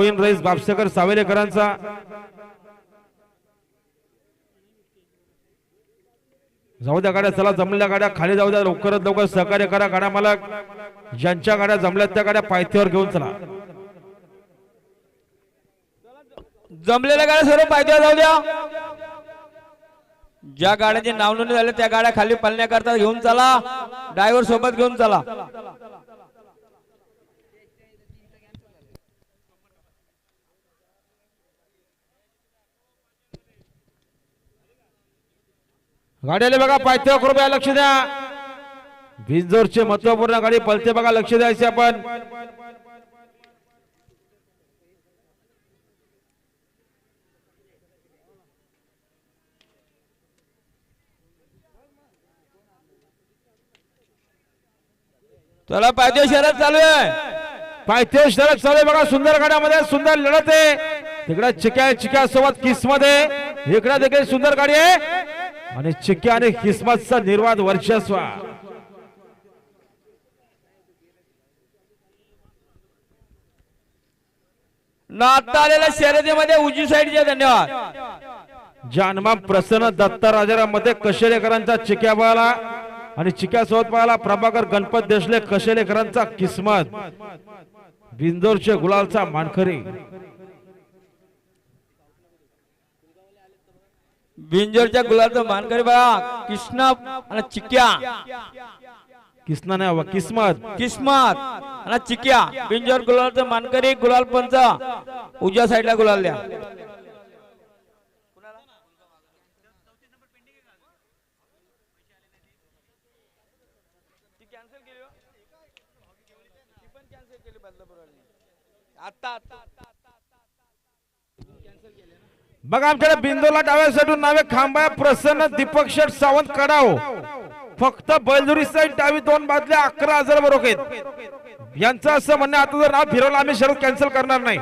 गोविंद रईस बापशेकर सावेलेकरांचा जाऊ द्या गाड्या चला जमलेल्या गाड्या खाली जाऊ द्या लवकरात लवकर सहकार्य करा गाड्या मालक. ज्यांच्या गाड्या जमल्यात त्या गाड्या पायथ्यावर घेऊन चला. जमलेल्या गाड्या सर्व पायथ्यावर जाऊ द्या. ज्या गाड्यांची नाव नोंदणी झाली त्या गाड्या खाली पालण्याकरता घेऊन चला. ड्रायव्हर सोबत घेऊन चला. गाड्याला बघा पायथ्या कृपया लक्ष द्या. वीजजोरचे महत्त्वपूर्ण गाडी पलते बघा लक्ष द्यायचे आपण. चला पायथ्या शहरात चालू आहे. पायथ्या शरद चालू आहे बघा सुंदर गाड्यामध्ये सुंदर लढत आहे. तिकडे चिक्या चिक्या सोबत किसमध्ये इकडे देखील सुंदर गाडी आहे. आणि चिक्या आणि किस्मतचा निर्वाद वर्चस्व. आता आलेल्या शर्यतीमध्ये उजवी साईडचे धन्यवाद. जानमा प्रसन्न दत्ता राजारामध्ये कशेलेकरांचा चिक्या बघाला आणि चिक्या सोबत पाहाला प्रभाकर गणपत देशले कशेलेकरांचा किस्मत. बिंदोरचे गुलालचा मानखरी बिंजोरच्या गुलाबचं मानकरी बघा कृष्ण आणि चिक्या. किस्ना नाही हवा किस्मत. किस्मत आणि चिक्या. बिंजोर गुलाबचं मानकरी गुलाल पंच. उजव्या साईडला गुलाल द्या. बघा आमच्याकडे बिंदोला डाव्या साईडून नावे खांबा प्रसन्न दीपक शेठ सावंत कडाव. फक्त बैलजुरी साईड डावी दोन बादल्या अकरा हजार बरोबर यांचं असं म्हणणं आता जर नाव फिरवलं आम्ही शरद कॅन्सल करणार नाही.